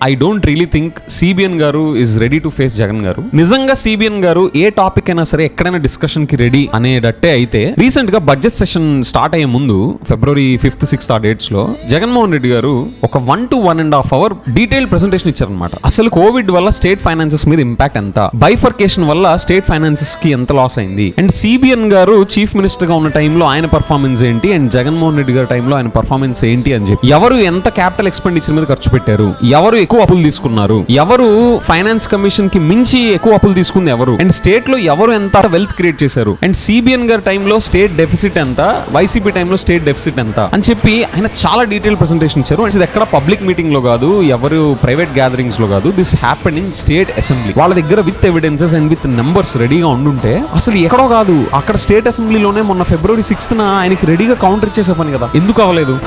I don't really think CBN garu is ready to face Jagan garu. నిజంగా CBN గారు ఏ topic అయినా సరే ఎక్కడైనా డిస్కషన్కి రెడీ అనేటట్టే అయితే రీసెంట్గా బడ్జెట్ సెషన్ స్టార్ట్ అయ్యే ముందు ఫిబ్రవరి ఫిఫ్త్ సిక్స్త్ ఆ డేట్స్లో జగన్మోహన్ రెడ్డి గారు ఒక one two one and half hour detail presentation ఇచ్చారనమాట అసలు కోవిడ్ వల్ల స్టేట్ ఫైనాన్సెస్ మీద ఇంపాక్ట్ ఎంత? బైఫర్కేషన్ వల్ల స్టేట్ ఫైనాన్సెస్కి ఎంత లాస్ అయింది? అండ్ సిబిఎన్ గారు చీఫ్ మినిస్టర్గా ఉన్న టైంలో ఆయన పర్ఫార్మెన్స్ ఏంటి? అండ్ జగన్మోహన్ రెడ్డి గారి టైంలో ఆయన పర్ఫార్మెన్స్ ఏంటి అని చెప్పి ఎవరు ఎంత క్యాపిటల్ ఎక్స్పెండిచర్ మీద ఖర్చు పెట్టారు? ఎవరు ఎక్కువ అప్పులు తీసుకున్నారు. ఎవరు ఫైనాన్స్ కమిషన్కి మించి ఎక్కువ అప్పులు తీసుకుంది ఎవరు? అండ్ స్టేట్లో ఎవరు ఎంత వెల్త్ క్రియేట్ చేశారు? అండ్ సిబిఎన్ గారి టైంలో స్టేట్ డెఫిసిట్ ఎంత? వైసీపీ టైంలో స్టేట్ డెఫిసిట్ ఎంత? అని చెప్పి ఆయన చాలా డీటెయిల్ ప్రెసెంటేషన్ ఇచ్చారు. అండ్ ఇది ఎక్కడ పబ్లిక్ మీటింగ్లో కాదు ఎవరు ప్రైవేట్ గ్యాదరింగ్స్లో కాదు this happen in state assembly వాళ్ళ దగ్గర with evidences and with numbers రెడీగా ఉండుంటే అసలు ఎక్కడో కాదు అక్కడ స్టేట్ అసెంబ్లీలోనే మొన్న ఫిబ్రవరి సిక్స్త్ ఆయనకి రెడీగా కౌంటర్ ఇచ్చేసే పని కదా. ఎందుకు అవ్వలేదు?